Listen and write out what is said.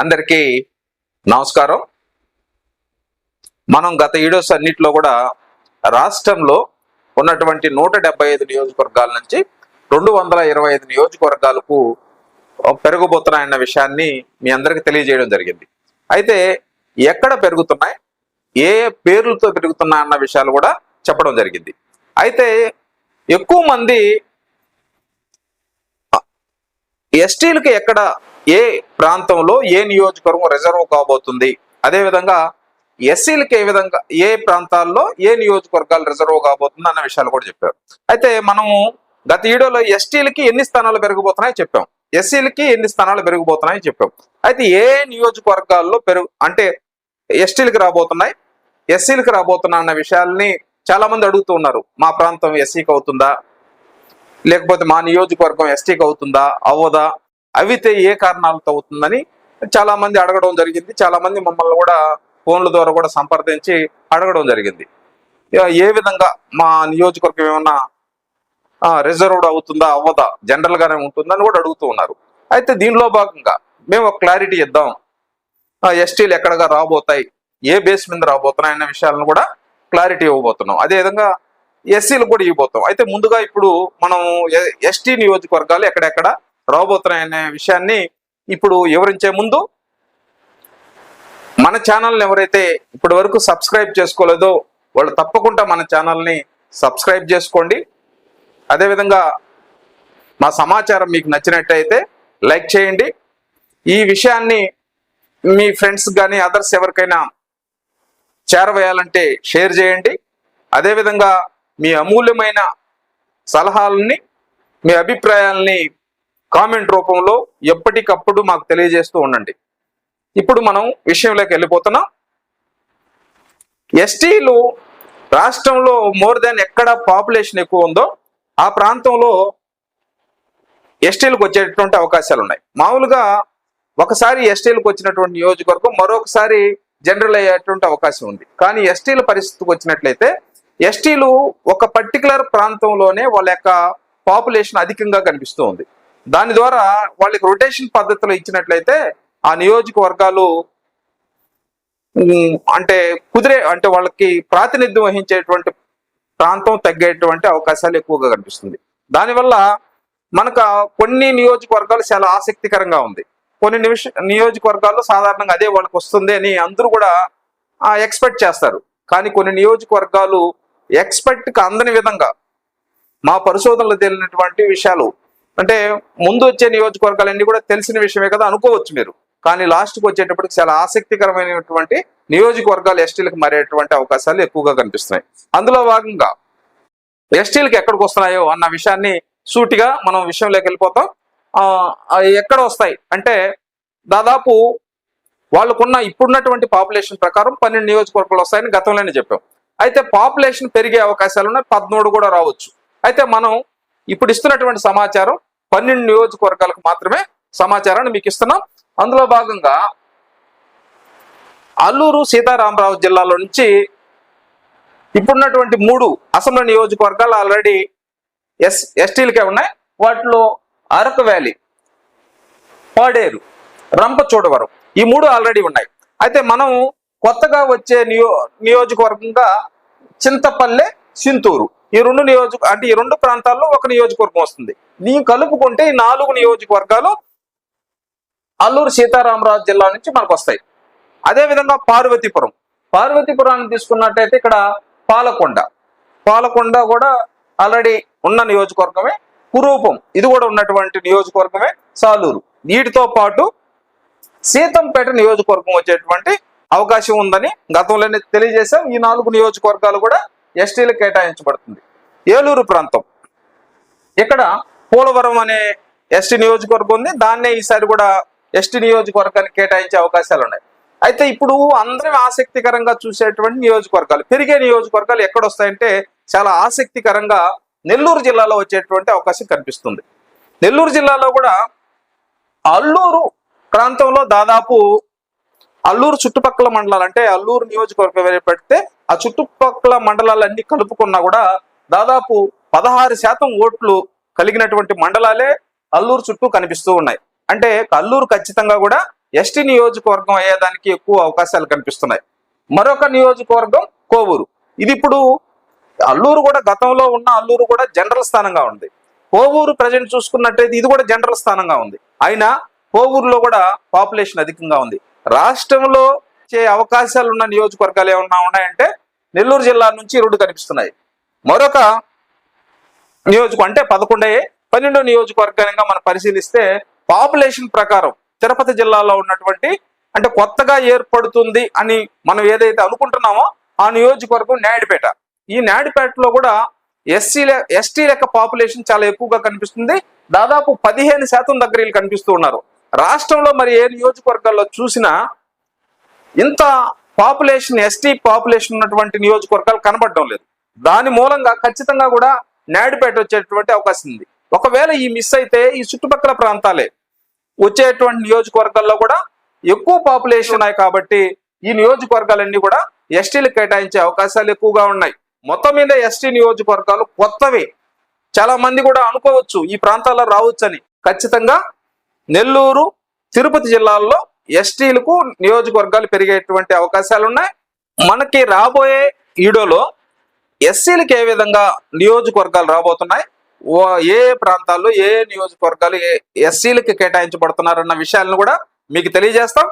అందరికీ నమస్కారం. మనం గత వీడియోస్ అన్నింటిలో కూడా రాష్ట్రంలో ఉన్నటువంటి నూట డెబ్బై ఐదు నియోజకవర్గాల నుంచి రెండు వందల ఇరవై ఐదు నియోజకవర్గాలకు పెరగబోతున్నాయన్న విషయాన్ని మీ అందరికీ తెలియజేయడం జరిగింది. అయితే ఎక్కడ పెరుగుతున్నాయి? ఏ ఏ పేర్లతో పెరుగుతున్నాయి అన్న విషయాలు కూడా చెప్పడం జరిగింది. అయితే ఎక్కువ మంది ఎస్టీలకు ఎక్కడ ఏ ప్రాంతంలో ఏ నియోజకవర్గం రిజర్వ్ కాబోతుంది? అదేవిధంగా ఎస్సీలకి ఏ విధంగా ఏ ప్రాంతాల్లో ఏ నియోజకవర్గాలు రిజర్వ్ కాబోతుంది అన్న విషయాలు కూడా చెప్పారు. అయితే మనము గత ఈడోలో ఎస్టీలకి ఎన్ని స్థానాలు పెరిగిపోతున్నాయో చెప్పాం. ఎస్సీలకి ఎన్ని స్థానాలు పెరిగిపోతున్నాయో చెప్పాం. అయితే ఏ నియోజకవర్గాల్లో పెరుగు అంటే ఎస్టీలకు రాబోతున్నాయి ఎస్సీలకు రాబోతున్నా అన్న విషయాల్ని చాలా మంది అడుగుతూ ఉన్నారు. మా ప్రాంతం ఎస్సీకి అవుతుందా? లేకపోతే మా నియోజకవర్గం ఎస్టీకి అవుతుందా? అవ్వదా? అవితే ఏ కారణాలతో అవుతుందని చాలా మంది అడగడం జరిగింది. చాలా మంది మమ్మల్ని కూడా ఫోన్ల ద్వారా కూడా సంప్రదించి అడగడం జరిగింది. ఏ విధంగా మా నియోజకవర్గం ఏమన్నా రిజర్వ్డ్ అవుతుందా అవ్వదా జనరల్ గానే ఉంటుందని కూడా అడుగుతూ ఉన్నారు. అయితే దీనిలో భాగంగా మేము ఒక క్లారిటీ ఇద్దాం. ఎస్టీలు ఎక్కడగా రాబోతాయి ఏ బేస్ మీద రాబోతున్నాయి అనే విషయాలను కూడా క్లారిటీ ఇవ్వబోతున్నాం. అదేవిధంగా ఎస్సీలు కూడా ఇవ్వబోతాం అయితే ముందుగా ఇప్పుడు మనం ఎస్టీ నియోజకవర్గాలు ఎక్కడెక్కడ రాబోతున్నాయి అనే విషయాన్ని ఇప్పుడు వివరించే ముందు మన ఛానల్ని ఎవరైతే ఇప్పటి వరకు సబ్స్క్రైబ్ చేసుకోలేదో వాళ్ళు తప్పకుండా మన ఛానల్ని సబ్స్క్రైబ్ చేసుకోండి. అదేవిధంగా మా సమాచారం మీకు నచ్చినట్టయితే లైక్ చేయండి. ఈ విషయాన్ని మీ ఫ్రెండ్స్ కానీ అదర్స్ ఎవరికైనా చేరవేయాలంటే షేర్ చేయండి. అదేవిధంగా మీ అమూల్యమైన సలహాలని మీ అభిప్రాయాలని కామెంట్ రూపంలో ఎప్పటికప్పుడు మాకు తెలియజేస్తూ ఉండండి. ఇప్పుడు మనం విషయంలోకి వెళ్ళిపోతున్నాం. ఎస్టీలు రాష్ట్రంలో మోర్ దాన్ ఎక్కడ పాపులేషన్ ఎక్కువ ఉందో ఆ ప్రాంతంలో ఎస్టీలకు వచ్చేటువంటి అవకాశాలు ఉన్నాయి. మామూలుగా ఒకసారి ఎస్టీలకు వచ్చినటువంటి నియోజకవర్గం మరొకసారి జనరల్ అయ్యేటువంటి అవకాశం ఉంది. కానీ ఎస్టీల పరిస్థితికి వచ్చినట్లయితే ఎస్టీలు ఒక పర్టికులర్ ప్రాంతంలోనే వాళ్ళ యొక్క పాపులేషన్ అధికంగా కనిపిస్తూ ఉంది. దాని ద్వారా వాళ్ళకి రొటేషన్ పద్ధతిలో ఇచ్చినట్లయితే ఆ నియోజకవర్గాలు అంటే కుదిరే అంటే వాళ్ళకి ప్రాతినిధ్యం వహించేటువంటి ప్రాంతం తగ్గేటువంటి అవకాశాలు ఎక్కువగా కనిపిస్తుంది. దానివల్ల మనకు కొన్ని నియోజకవర్గాలు చాలా ఆసక్తికరంగా ఉంది. కొన్ని నిమిష నియోజకవర్గాల్లో సాధారణంగా అదే వాళ్ళకి వస్తుంది అని అందరూ కూడా ఎక్స్పెక్ట్ చేస్తారు. కానీ కొన్ని నియోజకవర్గాలు ఎక్స్పెక్ట్కి అందని విధంగా మా పరిశోధనలు తేలినటువంటి విషయాలు అంటే ముందు వచ్చే నియోజకవర్గాలన్నీ కూడా తెలిసిన విషయమే కదా అనుకోవచ్చు మీరు. కానీ లాస్ట్కి వచ్చేటప్పటికి చాలా ఆసక్తికరమైనటువంటి నియోజకవర్గాలు ఎస్టీలకు మారేటువంటి అవకాశాలు ఎక్కువగా కనిపిస్తున్నాయి. అందులో భాగంగా ఎస్టీలకు ఎక్కడికి వస్తున్నాయో అన్న విషయాన్ని సూటిగా మనం విషయంలోకి వెళ్ళిపోతాం. అవి ఎక్కడ వస్తాయి? అంటే దాదాపు వాళ్ళకున్న ఇప్పుడున్నటువంటి పాపులేషన్ ప్రకారం పన్నెండు నియోజకవర్గాలు వస్తాయని గతంలోనే చెప్పాం. అయితే పాపులేషన్ పెరిగే అవకాశాలు ఉన్నాయి పదమూడు కూడా రావచ్చు. అయితే మనం ఇప్పుడు ఇస్తున్నటువంటి సమాచారం పన్నెండు నియోజకవర్గాలకు మాత్రమే సమాచారాన్ని మీకు ఇస్తున్నాం. అందులో భాగంగా అల్లూరు సీతారామరావు జిల్లాలో నుంచి ఇప్పుడున్నటువంటి మూడు అసెంబ్లీ నియోజకవర్గాలు ఆల్రెడీ ఎస్ ఎస్టీలకే ఉన్నాయి. వాటిలో అరకు వ్యాలీ పాడేరు రంపచోడవరం ఈ మూడు ఆల్రెడీ ఉన్నాయి. అయితే మనం కొత్తగా వచ్చే నియో నియోజకవర్గంగా చింతపల్లె సింతూరు ఈ రెండు నియోజక అంటే ఈ రెండు ప్రాంతాల్లో ఒక నియోజకవర్గం వస్తుంది. దీన్ని కలుపుకుంటే ఈ నాలుగు నియోజకవర్గాలు అల్లూరు సీతారామరాజు జిల్లా నుంచి మనకు వస్తాయి. అదేవిధంగా పార్వతీపురం. పార్వతీపురాన్ని తీసుకున్నట్టయితే ఇక్కడ పాలకొండ. పాలకొండ కూడా ఆల్రెడీ ఉన్న నియోజకవర్గమే. కురూపం ఇది కూడా ఉన్నటువంటి నియోజకవర్గమే. సాలూరు. వీటితో పాటు సీతంపేట నియోజకవర్గం వచ్చేటువంటి అవకాశం ఉందని గతంలోనే తెలియజేశాం. ఈ నాలుగు నియోజకవర్గాలు కూడా ఎస్టీలకు కేటాయించబడుతుంది. ఏలూరు ప్రాంతం. ఇక్కడ పోలవరం అనే ఎస్టీ నియోజకవర్గం ఉంది. దాన్నే ఈసారి కూడా ఎస్టీ నియోజకవర్గానికి కేటాయించే అవకాశాలు ఉన్నాయి. అయితే ఇప్పుడు అందరం ఆసక్తికరంగా చూసేటువంటి నియోజకవర్గాలు పెరిగే నియోజకవర్గాలు ఎక్కడ వస్తాయంటే చాలా ఆసక్తికరంగా నెల్లూరు జిల్లాలో వచ్చేటువంటి అవకాశం కనిపిస్తుంది. నెల్లూరు జిల్లాలో కూడా అల్లూరు ప్రాంతంలో దాదాపు అల్లూరు చుట్టుపక్కల మండలాలు అంటే అల్లూరు నియోజకవర్గం పెడితే ఆ చుట్టుపక్కల మండలాలన్నీ కలుపుకున్నా కూడా దాదాపు పదహారు శాతం ఓట్లు కలిగినటువంటి మండలాలే అల్లూరు చుట్టూ కనిపిస్తూ ఉన్నాయి. అంటే అల్లూరు ఖచ్చితంగా కూడా ఎస్టీ నియోజకవర్గం అయ్యేదానికి ఎక్కువ అవకాశాలు కనిపిస్తున్నాయి. మరొక నియోజకవర్గం కోవూరు. ఇది ఇప్పుడు అల్లూరు కూడా గతంలో ఉన్న అల్లూరు కూడా జనరల్ స్థానంగా ఉంది. కోవూరు ప్రజెంట్ చూసుకున్నట్టయితే ఇది కూడా జనరల్ స్థానంగా ఉంది. అయినా కోవూరులో కూడా పాపులేషన్ అధికంగా ఉంది. రాష్ట్రంలో చే అవకాశాలు ఉన్న నియోజకవర్గాలు ఏమన్నా ఉన్నాయంటే నెల్లూరు జిల్లా నుంచి రెండు కనిపిస్తున్నాయి. మరొక నియోజకం అంటే పదకొండే పన్నెండో నియోజకవర్గంగా మనం పరిశీలిస్తే పాపులేషన్ ప్రకారం తిరుపతి జిల్లాలో ఉన్నటువంటి అంటే కొత్తగా ఏర్పడుతుంది అని మనం ఏదైతే అనుకుంటున్నామో ఆ నియోజకవర్గం నాయుడుపేట. ఈ నాయుడుపేటలో కూడా ఎస్సీ ఎస్టీ లెక్క పాపులేషన్ చాలా ఎక్కువగా కనిపిస్తుంది. దాదాపు పదిహేను శాతం దగ్గర కనిపిస్తూ ఉన్నారు. రాష్ట్రంలో మరి ఏ నియోజకవర్గాల్లో చూసినా ఇంత పాపులేషన్ ఎస్టీ పాపులేషన్ ఉన్నటువంటి నియోజకవర్గాలు కనబడడం లేదు. దాని మూలంగా ఖచ్చితంగా కూడా నాయుడుపేట వచ్చేటువంటి అవకాశం ఉంది. ఒకవేళ ఈ మిస్ అయితే ఈ చుట్టుపక్కల ప్రాంతాలే వచ్చేటువంటి నియోజకవర్గాల్లో కూడా ఎక్కువ పాపులేషన్ ఉన్నాయి కాబట్టి ఈ నియోజకవర్గాలన్నీ కూడా ఎస్టీలకు కేటాయించే అవకాశాలు ఎక్కువగా ఉన్నాయి. మొత్తం మీద ఎస్టీ నియోజకవర్గాలు కొత్తవి. చాలా మంది కూడా అనుకోవచ్చు ఈ ప్రాంతాల్లో రావచ్చని. ఖచ్చితంగా నెల్లూరు తిరుపతి జిల్లాల్లో ఎస్టీలకు నియోజకవర్గాలు పెరిగేటువంటి అవకాశాలు ఉన్నాయి మనకి రాబోయే ఈడోలో ఎస్సీలకు ఏ విధంగా నియోజకవర్గాలు రాబోతున్నాయి? ఓ- ఏ ప్రాంతాల్లో ఏ ఏ నియోజకవర్గాలు ఏ ఎస్సీలకి కేటాయించబడుతున్నారన్న విషయాలను కూడా మీకు తెలియజేస్తాం.